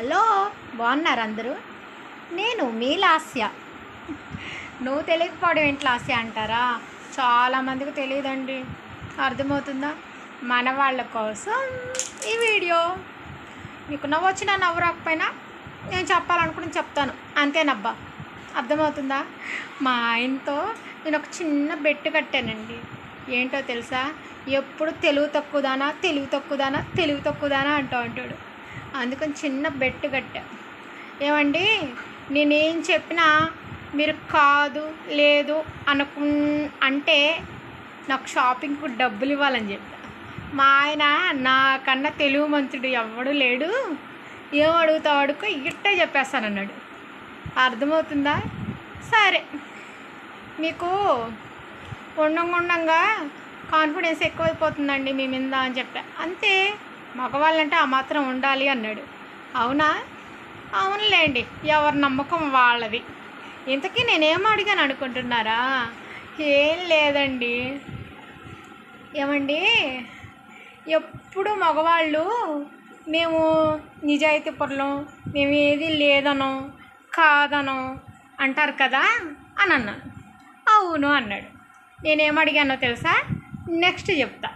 Hello బాగున్నారు అందరూ? నేను మీ లాస్య. నువ్వు తెలియకపోవడం ఏంటి లాస్య అంటారా? చాలామందికి తెలియదండి. అర్థమవుతుందా? మన వాళ్ళ కోసం ఈ వీడియో. మీకు నవ్వొచ్చినా నవ్వు రాకపోయినా నేను చెప్పాలనుకుని చెప్తాను. అంతేనబ్బా. అర్థమవుతుందా? మా ఆయనతో నేను ఒక చిన్న బెట్టు కట్టానండి. ఏంటో తెలుసా? ఎప్పుడు తెలుగు తక్కువదానా తెలుగు తక్కువదానా తెలుగు తక్కువదానా అంటూ ఉంటాడు. అందుకని చిన్న బెట్టు కట్టా. ఏమండి? నేనేం చెప్పినా మీరు కాదు లేదు అనుకు అంటే నాకు షాపింగ్కు డబ్బులు ఇవ్వాలని చెప్పా. మా ఆయన నాకన్నా తెలుగు మంత్రుడు ఎవడు లేడు. ఏం అడుగుతావు అడుకో ఇట్టే చెప్పేస్తానన్నాడు. అర్థమవుతుందా? సరే. మీకు ఉండంగా కాన్ఫిడెన్స్ ఎక్కువైపోతుందండి మీ మీద అని చెప్పా. అంతే. మగవాళ్ళంటే ఆ మాత్రం ఉండాలి అన్నాడు. అవునా? అవునులేండి ఎవరి నమ్మకం వాళ్ళది. ఇంతకీ నేనేం అడిగాను అనుకుంటున్నారా? ఏం లేదండి. ఏమండి? ఎప్పుడు మగవాళ్ళు మేము నిజాయితీ పరులం మేము ఏది లేదనో కాదనో అంటారు కదా అని అన్నాను. అవును అన్నాడు. నేనేం అడిగానో తెలుసా? నెక్స్ట్ చెప్తా.